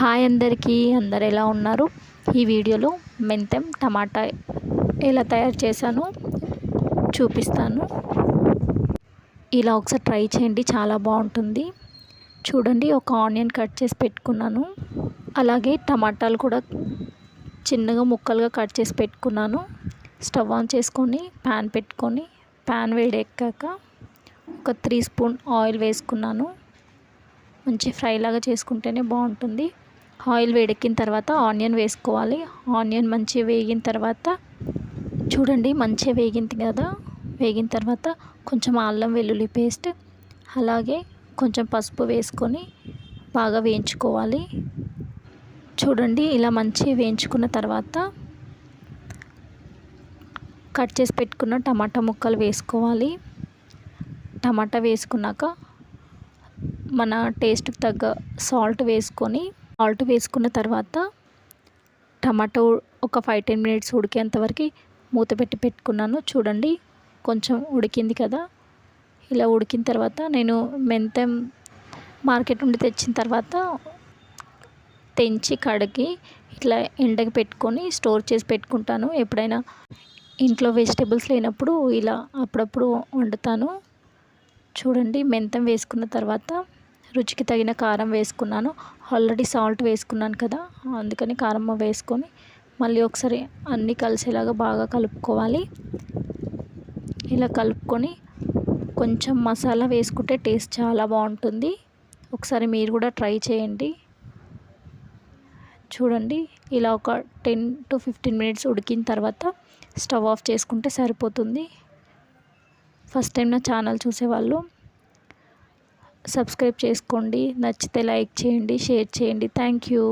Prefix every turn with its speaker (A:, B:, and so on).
A: Hi అందరికీ అందరు ఎలా ఉన్నారు? ఈ వీడియోలో మెంతెం టమాటా ఎలా తయారు చేశానో చూపిస్తాను. ఇలా ఒకసారి ట్రై చేయండి చాలా బాగుంటుంది. చూడండి ఒక ఆనియన్ కట్ చేసి పెట్టుకున్నాను. అలాగే టమాటాలు కూడా చిన్నగా ముక్కలుగా కట్ చేసి పెట్టుకున్నాను. స్టవ్ ఆన్ చేసుకొని ప్యాన్ పెట్టుకొని ప్యాన్ వేడెక్కాక ఒక త్రీ స్పూన్ ఆయిల్ వేసుకున్నాను. మంచి ఫ్రై లాగా చేసుకుంటేనే బాగుంటుంది. ఆయిల్ వేడెక్కిన తర్వాత ఆనియన్ వేసుకోవాలి. ఆనియన్ మంచిగా వేగిన తర్వాత చూడండి మంచిగా వేగింది కదా. వేగిన తర్వాత కొంచెం అల్లం వెల్లుల్లి పేస్ట్ అలాగే కొంచెం పసుపు వేసుకొని బాగా వేయించుకోవాలి. చూడండి ఇలా మంచిగా వేయించుకున్న తర్వాత కట్ చేసి పెట్టుకున్న టమాటా ముక్కలు వేసుకోవాలి. టమాటా వేసుకున్నాక మన టేస్ట్కి తగ్గ సాల్ట్ వేసుకొని సాల్ట్ వేసుకున్న తర్వాత టమాటో ఒక ఫైవ్ టెన్ మినిట్స్ ఉడికేంతవరకు మూత పెట్టి పెట్టుకున్నాను. చూడండి కొంచెం ఉడికింది కదా. ఇలా ఉడికిన తర్వాత నేను మెంతం మార్కెట్ నుండి తెచ్చిన తర్వాత తెంచి కడిగి ఇట్లా ఎండకి పెట్టుకొని స్టోర్ చేసి పెట్టుకుంటాను. ఎప్పుడైనా ఇంట్లో వెజిటేబుల్స్ లేనప్పుడు ఇలా అప్పుడప్పుడు వండుతాను. చూడండి మెంతం వేసుకున్న తర్వాత రుచికి తగిన కారం వేసుకున్నాను. ఆల్రెడీ సాల్ట్ వేసుకున్నాను కదా అందుకని కారం వేసుకొని మళ్ళీ ఒకసారి అన్నీ కలిసేలాగా బాగా కలుపుకోవాలి. ఇలా కలుపుకొని కొంచెం మసాలా వేసుకుంటే టేస్ట్ చాలా బాగుంటుంది. ఒకసారి మీరు కూడా ట్రై చేయండి. చూడండి ఇలా ఒక టెన్ టు ఫిఫ్టీన్ మినిట్స్ ఉడికిన తర్వాత స్టవ్ ఆఫ్ చేసుకుంటే సరిపోతుంది. ఫస్ట్ టైం నా ఛానల్ చూసేవాళ్ళు సబ్స్క్రైబ్ చేసుకోండి. నచ్చితే లైక్ చేయండి షేర్ చేయండి. Thank you.